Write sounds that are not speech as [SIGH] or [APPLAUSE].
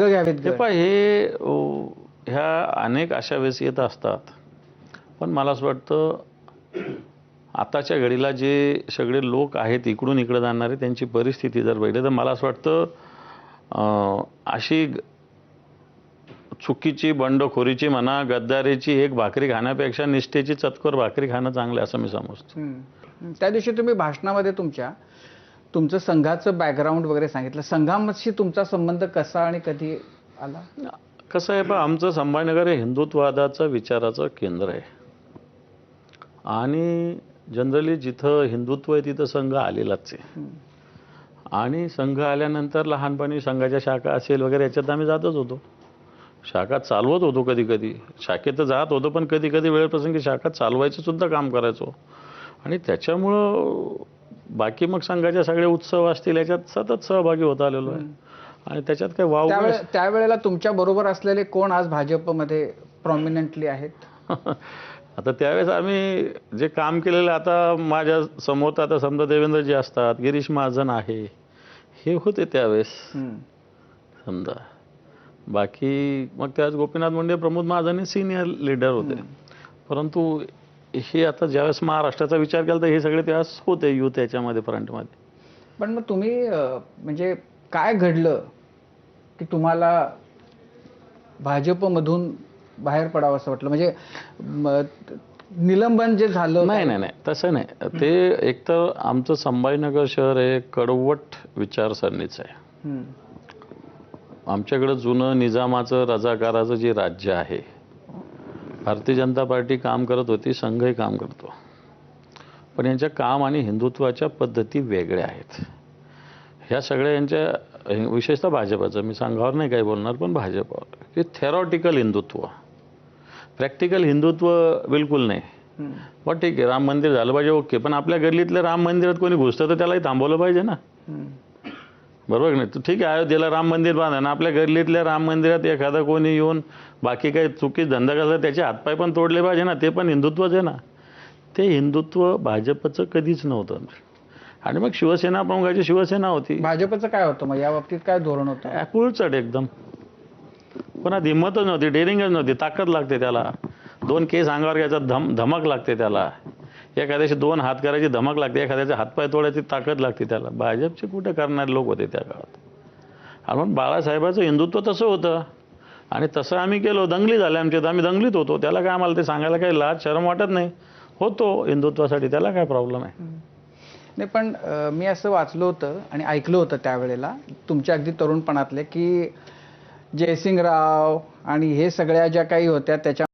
मागं घ्यावेत हे हे अ, ह्या अनेक अशा वेळेस येत असतात. पण मला असं वाटतं आताच्या घडीला जे सगळे लोक आहेत इकडून इकडे जाणारे त्यांची परिस्थिती जर बघितली तर मला असं वाटतं अ, अशी ग- चुकीची बंडखोरीची म्हणा गद्दारीची एक भाकरी खाण्यापेक्षा निष्ठेची चतकोर भाकरी खाणं चांगलं आहे असं मी समजतो. हम्म. त्या दिवशी तुम्ही भाषणामध्ये तुमच्या तुमचं संघाचं बॅकग्राऊंड वगैरे सांगितलं. संघाशी तुमचा संबंध कसा आणि कधी आला? कसं आहे पण आमचं संभाजीनगर हे हिंदुत्ववादाचं विचाराचं केंद्र आहे. आणि जनरली जिथं हिंदुत्व आहे तिथं संघ आलेलाच आहे. आणि संघ आल्यानंतर लहानपणी संघाच्या शाखा असेल वगैरे याच्यात आम्ही जातच होतो. शाखा चालवत होतो कधी कधी शाखेत जात होतो पण कधी कधी वेळप्रसंगी शाखा चालवायचं सुद्धा काम करायचो. आणि त्याच्यामुळं बाकी मग संघाचे सगळे उत्सव असतील याच्यात सतत सहभागी होत आलेलो आहे. आणि त्याच्यात काही वाव त्यावेळे त्यावेळेला तुमच्या बरोबर असलेले कोण आज भाजपमध्ये प्रॉमिनंटली आहेत? [LAUGHS] आता त्यावेळेस आम्ही जे काम केलेलं आता माझ्यासमोर आता समजा देवेंद्रजी असतात गिरीश महाजन आहे हे होते त्यावेळेस. समजा. बाकी मग त्यावेळेस गोपीनाथ मुंडे प्रमोद महाजन हे सिनियर लीडर होते. परंतु हे आता ज्यावेळेस महाराष्ट्राचा विचार केला तर हे सगळे त्यावेळेस होते युथ याच्यामध्ये फ्रंटमध्ये. पण मग तुम्ही म्हणजे काय घडलं की तुम्हाला भाजपमधून बाहेर पडावं असं वाटलं? म्हणजे निलंबन जे झालं नाही नाही नाही तसं नाही. ते एकतर आमचं संभाजीनगर शहर हे कडवट विचारसरणीचं आहे. आमच्याकडं जुनं निजामाचं रजाकाराचं जे राज्य आहे भारतीय जनता पार्टी काम करत होती संघही काम करतो. पण यांच्या काम आणि हिंदुत्वाच्या पद्धती वेगळ्या आहेत. ह्या सगळ्या यांच्या विशेषतः भाजपाचं मी सांगावर नाही काही बोलणार पण भाजपावर. की थेरॉटिकल हिंदुत्व. प्रॅक्टिकल हिंदुत्व बिलकुल नाही. पण ठीक आहे राम मंदिर झालं पाहिजे ओके. पण आपल्या गल्लीतल्या राम मंदिरात कोणी घुसतं तर त्यालाही थांबवलं पाहिजे ना. बरोबर नाही? तर ठीक आहे अयोध्येला राम मंदिर बांधा. ना आपल्या गल्लीतल्या राम मंदिरात एखादा कोणी येऊन बाकी काही चुकीच धंदा करला त्याचे हातपाय पण तोडले पाहिजे ना. ते पण हिंदुत्वच आहे ना. ते हिंदुत्व भाजपचं कधीच नव्हतं. आणि मग शिवसेना प्रमुखाची शिवसेना होती. भाजपचं काय होतं मग? या बाबतीत काय धोरण होतं? अकुळचट एकदम. पण हिंमतच नव्हती डेअरिंगच नव्हती. ताकद लागते त्याला. दोन केस अंगावर घ्यायचा धम धमक लागते त्याला. एखाद्याशी दोन हात करायची धमक लागते एखाद्याचे हातपाय तोडायची ताकद लागते त्याला. भाजपचे कुठे करणारे लोक होते त्या काळात? म्हणून बाळासाहेबाचं हिंदुत्व तसं होतं. आणि तसं आम्ही केलो दंगली झाल्या आमच्यात आम्ही दंगलीत होतो. त्याला काय आम्हाला ते सांगायला काही लाज शरम वाटत नाही. होतो हिंदुत्वासाठी त्याला काय प्रॉब्लेम आहे? नाही पण मी असं वाचलं होतं आणि ऐकलं होतं त्यावेळेला तुमच्या अगदी तरुणपणातले की जयसिंगराव आणि हे सगळ्या ज्या काही होत्या त्याच्या